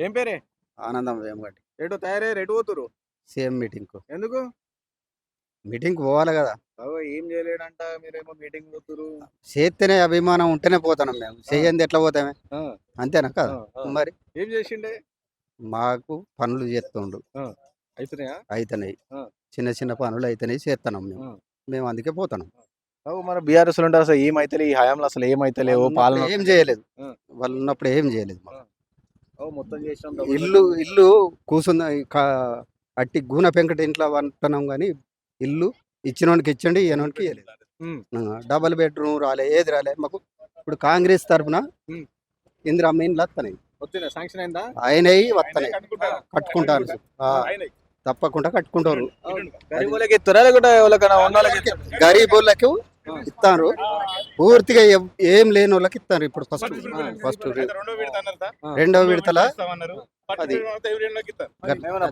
ఏం పేరే? ఆనందం వేమగడ్డి ఎటు తయారయ్యారు? ఎటు పోతురు సీఎం మీటింగ్. కు ఎందుకు? మీటింగ్ పోవాలి కదా. అగో ఏం చేయలేడంట మీరేమో మీటింగ్ పోతురు చేస్తేనే అభిమానం ఉంటేనే పోతాం మేము. చెయ్యంది ఎట్లా పోతామే? అంతేనా కదా. మరి? ఏం చేసిండే? మాకు పనులు చేస్తుండు. అయితున్నాయా అయితేనాయి? ఆ. చిన్న చిన్న పనులు అయితేనాయి చేస్తున్నాం మేము. మేము అందుకే పోతున్నాం. మన బీఆర్ఎస్ ఉంటారు అసలు ఏమైతలే? ఈ హయాంలో అసలు ఏమైతలేవు వాళ్ళు పాలన ఏం చేయలేదు. వాళ్ళు ఉన్నప్పుడు ఏం చేయలేదు మాకు. అవు మొత్తం చేసినాం ఇల్లు ఇల్లు కూర్చున్న ఈ కా- అట్టి గూన పెంకట ఇంట్లో వంటున్నాం కానీ ఇల్లు ఇచ్చినోనికి ఇచ్చండి ఉమ్. డబల్ బెడ్రూమ్ రాలే ఏది రాలే. మాకు ఇప్పుడు కాంగ్రెస్ తరఫున. ఇందిరా మెయిన్లు వస్తున్నాయి వచ్చిందా శాంక్షన్ అయిందా? ఆయనవి వస్తున్నాయి కట్టుకుంటారు ఆ, తప్పకుండా కట్టుకుంటారు? గరీబులకు ఇస్తారు. పూర్తిగా ఏం లేని వాళ్ళకి ఇస్తారు ఇప్పుడు ఫస్ట్ ఫస్ట్ రెండో విడతల? అది.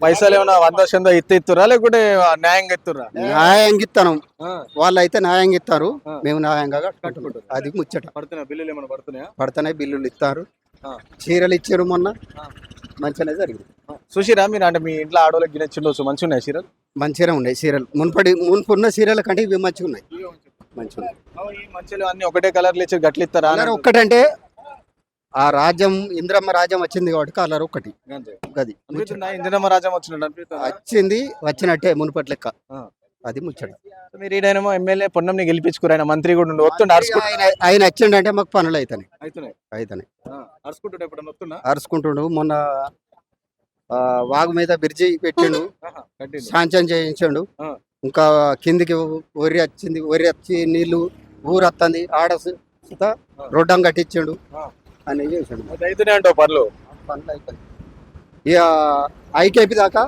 పైసలు ఏమైనా వంద చంద ఇత్త ఇస్తురా లేకుంటే న్యాయంగా ఇస్తురా న్యాయంగా ఇస్తాను వాళ్ళు అయితే న్యాయంగా ఇస్తారు. మేము న్యాయంగా కట్టుకుంటాం. కట్టుకుంటారు. అది ముచ్చట. పడుతున్నాయా? బిల్లులు ఏమైనా పడుతున్నాయా? పడుతున్నాయి బిల్లులు ఇస్తారు. ఆ. చీరలు ఇచ్చారు మొన్న. మంచిగానే జరిగింది. చూసిరా మీరు అంటే మీ ఇంట్లో ఆడవాళ్ళకి గిన్నె చిన్నవచ్చు మంచిగా ఉన్నాయి చీరలు? మంచిగానే ఉన్నాయి చీరలు. మున్పడి మున్పున్న చీరల కంటే ఇవి మంచిగా ఉన్నాయి మంచిలు అన్ని ఒకటే కలర్లు ఇచ్చి గట్లు ఇస్తారా కలర్ ఒక్కటంటే ఆ రాజ్యం ఇంద్రమ్మ రాజ్యం వచ్చింది కాబట్టి కలర్ ఒక్కటి. అంతే. గది. ఇందిరమ్మ రాజ్యం వచ్చినట్టు? వచ్చింది వచ్చినట్టే మునుపటి లెక్క. అది ముచ్చట. మీరు ఈడేమో ఎమ్మెల్యే పొన్నంని గెలిపించుకురు ఆయన మంత్రి కూడా ఉండి వస్తుండే ఆయన వచ్చిండంటే మాకు పనులు అవుతాయి అవుతున్నాయి అరుచుకుంటుండే మొన్న వాగు మీద బ్రిడ్జి పెట్టిండు. శాంక్షన్ చేయించాడు. ఇంకా కిందికి వరి వచ్చింది వరి వచ్చి నీళ్ళు ఊరు వస్తుంది ఆడ సుత రొడ్డం కట్టించాడు. అని చేసాడు? అవుతున్నాయి అంటావు పనులు? పనులు అయిపోయి ఇక ఐకేపీ దాకా.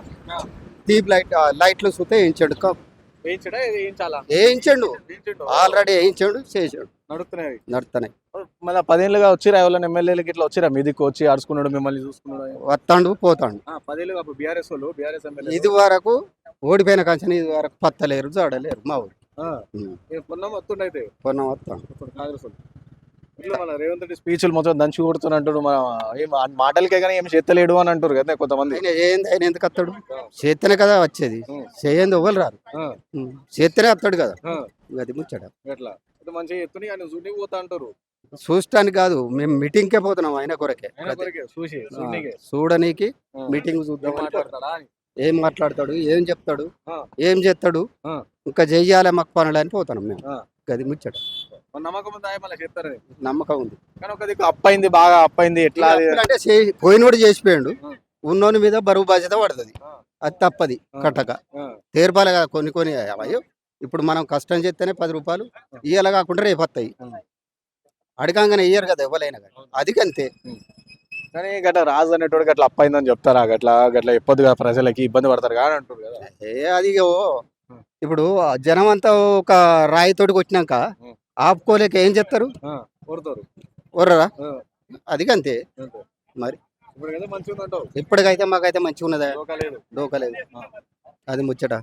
దీప్ లైట్ లైట్లు సుత వేయించాడు. వేయించడా. ఆల్రెడీ వేయించాడు చేసాడు. నడుస్తున్నాయి నడుతున్నాయి. మళ్ళీ పదేళ్ళుగా వచ్చిరా? ఎవరైనా ఎమ్మెల్యేలకి ఇట్లా వచ్చిరా? మీదికి వచ్చి అరుచుకున్నాడు మిమ్మల్ని చూసుకున్నాడు. వస్తాడు పోతాడు. ఆ, పదేళ్ళుగా బీఆర్ఎస్ వాళ్ళు బీఆర్ఎస్ ఇది వరకు ఓడిపోయిన కంచెని ఇది వరకు పత్తలేరు జాడలేరు మా ఊరు. పొన్నం వస్తుండైతే? పొన్నం వస్తాడు ఇప్పుడు కాంగ్రెస్ వాళ్ళు. ఇట్లా మన రేవంత్ రెడ్డి స్పీచ్లు మొత్తం దంచి కొడుతున్నట్టు మన ఏం మాటలకే కానీ ఏం చేస్తలేడు అని అంటారు కదా కొంతమంది. ఏంది ఆయన ఎందుకు వస్తాడు? చేస్తేనే కదా వచ్చేది. చేయంది ఎవ్వరు రారు. ఆ, ఉం. చేస్తేనే వస్తాడు కదా. అది ఎట్లా? అయితే మంచిగా ఎత్తుని ఆయన చూడని పోతా అంటారు. చూడటానికి కాదు మేము మీటింగ్కే పోతున్నాం ఆయన కొరకే. చూసి చూడనీకే. మీటింగ్ చూద్దాం. ఏం మాట్లాడతాడు? ఏం చెప్తాడు. ఏం చేస్తాడు. ఇంకా చెయ్యాలి మాకు పనులు అని పోతున్నాం మేము. అది ముచ్చట. నమ్మకం ఉందా? మళ్ళీ చెప్తారని నమ్మకం ఉంది. కానీ ఒక దిక్కు అప్పైంది బాగా అప్పైంది ఎట్లా అంటే పోయినోడు చేసిపోయాడు. ఉన్నోని మీద బరువు బాధ్యత పడుతుంది. అది తప్పది. కట్టక. తీర్పాలి కదా కొన్ని కొన్ని అయ్యో ఇప్పుడు మనం కష్టం చేస్తేనే పది రూపాయలు ఇయ్యాల కాకుండా రేపు వస్తాయి. అడగంగానే ఇయ్యరు కదా ఎవరైనా కానీ. అది అంతే కానీ గట్ల రాజు అనేటోడు గట్ల అప్పైందని చెప్తారా గట్ల గట్ల చెప్పొద్దు కదా ప్రజలకి ఇబ్బంది పడతారు కానీ అంటారు కదా ఏ అది ఓ. ఇప్పుడు ఆ జనం అంతా ఒక రాయితోటి కొట్టినాక ఉం. ఆపుకోలేక ఏం చెప్తారు కోరుతారు ఒర్రరా ఆ. అది అంతే. మరి? ఇప్పుడు మంచిగా ఇప్పటికైతే మాకైతే మంచిగా ఉన్నదా డోకా లేదు డోకలేదు. అది ముచ్చట